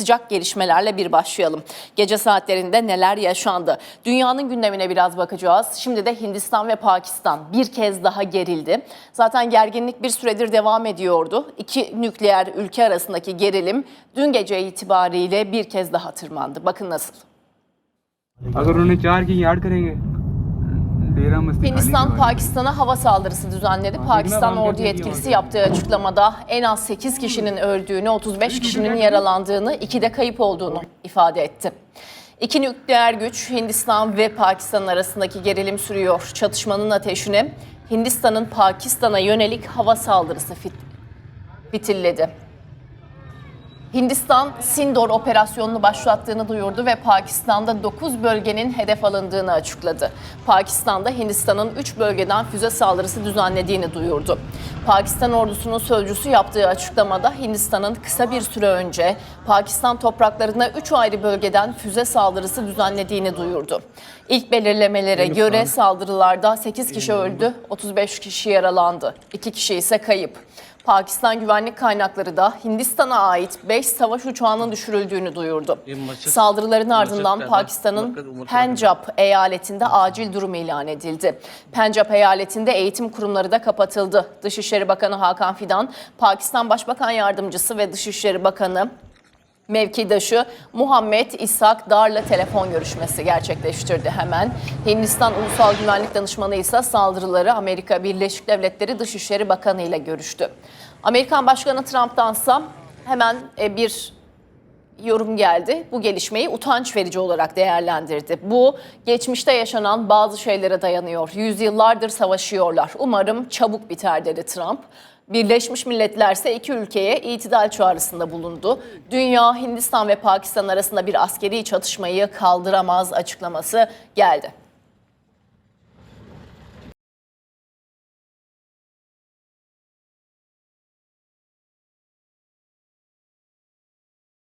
sıcak gelişmelerle bir başlayalım. Gece saatlerinde neler yaşandı? Dünyanın gündemine biraz bakacağız. Şimdi de Hindistan ve Pakistan bir kez daha gerildi. Zaten gerginlik bir süredir devam ediyordu. İki nükleer ülke arasındaki gerilim dün gece itibariyle bir kez daha tırmandı. Bakın nasıl? अगर उन्हें चार की याद करेंगे डेरा मस्ती Hindistan Pakistan'a hava saldırısı düzenledi. Pakistan ordu yetkilisi yaptığı açıklamada en az 8 kişinin öldüğünü, 35 kişinin yaralandığını, 2 de kayıp olduğunu ifade etti. İki nükleer güç Hindistan ve Pakistan arasındaki gerilim sürüyor. Çatışmanın ateşine Hindistan'ın Pakistan'a yönelik hava saldırısı fit- fitilledi. Hindistan Sindor operasyonunu başlattığını duyurdu ve Pakistan'da 9 bölgenin hedef alındığını açıkladı. Pakistan'da Hindistan'ın 3 bölgeden füze saldırısı düzenlediğini duyurdu. Pakistan ordusunun sözcüsü yaptığı açıklamada Hindistan'ın kısa bir süre önce Pakistan topraklarına 3 ayrı bölgeden füze saldırısı düzenlediğini duyurdu. İlk belirlemelere göre saldırılarda 8 kişi öldü, 35 kişi yaralandı, 2 kişi ise kayıp. Pakistan güvenlik kaynakları da Hindistan'a ait 5 savaş uçağının düşürüldüğünü duyurdu. Saldırıların ardından Pakistan'ın Pencap eyaletinde acil durum ilan edildi. Pencap eyaletinde eğitim kurumları da kapatıldı. Dışişleri Bakanı Hakan Fidan, Pakistan Başbakan Yardımcısı ve Dışişleri Bakanı mevkidaşı Muhammed İshak Dar'la telefon görüşmesi gerçekleştirdi hemen. Hindistan Ulusal Güvenlik Danışmanı ise saldırıları Amerika Birleşik Devletleri Dışişleri Bakanı ile görüştü. Amerikan Başkanı Trump'tansa hemen e, bir yorum geldi. Bu gelişmeyi utanç verici olarak değerlendirdi. Bu geçmişte yaşanan bazı şeylere dayanıyor. Yüzyıllardır savaşıyorlar. Umarım çabuk biter dedi Trump. Birleşmiş Milletler ise iki ülkeye itidal çağrısında bulundu. Dünya, Hindistan ve Pakistan arasında bir askeri çatışmayı kaldıramaz açıklaması geldi.